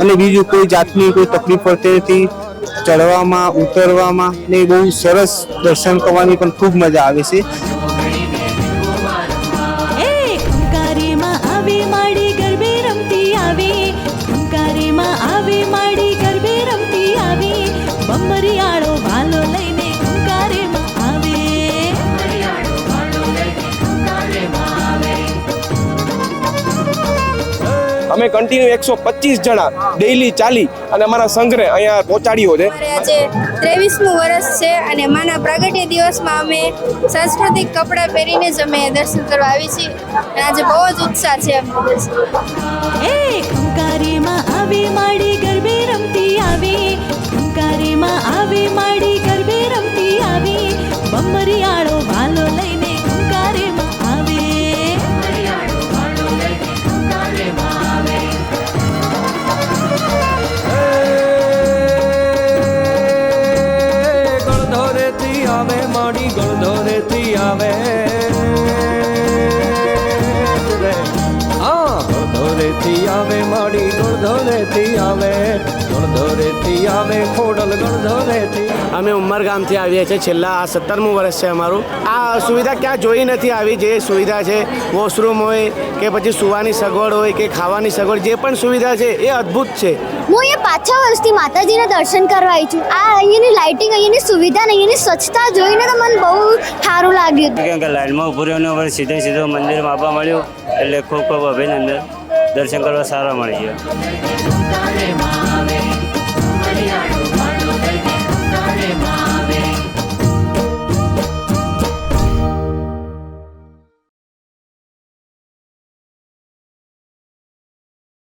અને બીજું કોઈ જાતની કોઈ તકલીફ પડતી નથી. ચડવામાં ઉતરવામાં ને બહુ સરસ દર્શન કરવાની પણ ખૂબ મજા આવે છે. આવી અમે કન્ટિન્યુ એકસો પચીસ જણા ડેઈલી ચાલી અને અમારા સંઘને અહીંયા પહોંચાડ્યો છે. આજે ત્રેવીસમું વર્ષ છે અને માના પ્રાગટ્ય દિવસમાં અમે સાંસ્કૃતિક કપડાં પહેરીને જ અમે દર્શન કરવા આવી છીએ. અને આજે બહુ જ ઉત્સાહ છે અમારો આવી માડી ગરબે રમતી આવી. ગણધરેથી આવે માડી ગણધરેથી આવે રે. હા ગણધરેથી આવે માડી ગણધરેથી આવે ગણધરેથી આવે ખોડલ ગણધરેથી અમે ઉમરગામથી આવીએ છીએ. છેલ્લા આ સત્તરમું વર્ષ છે અમારું. આ સુવિધા ક્યાં જોઈ નથી આવી? જે સુવિધા છે વોશરૂમ હોય કે પછી સુવાની સગવડ હોય કે ખાવાની સગવડ જે પણ સુવિધા છે એ અદ્ભુત છે. હું અહીંયા પાંચ છ વર્ષથી માતાજીના દર્શન કરવા આવી છું. આ અહીંયાની લાઇટિંગ અહીંયાની સુવિધા ને અહીંયાની સ્વચ્છતા જોઈને તો મને બહુ સારું લાગ્યું કેમ કે લાઇનમાં ઉભું રહ્યો સીધે સીધો મંદિરમાં આવવા મળ્યું. એટલે ખૂબ ખૂબ અભિનંદન. દર્શન કરવા સારા મળી ગયા.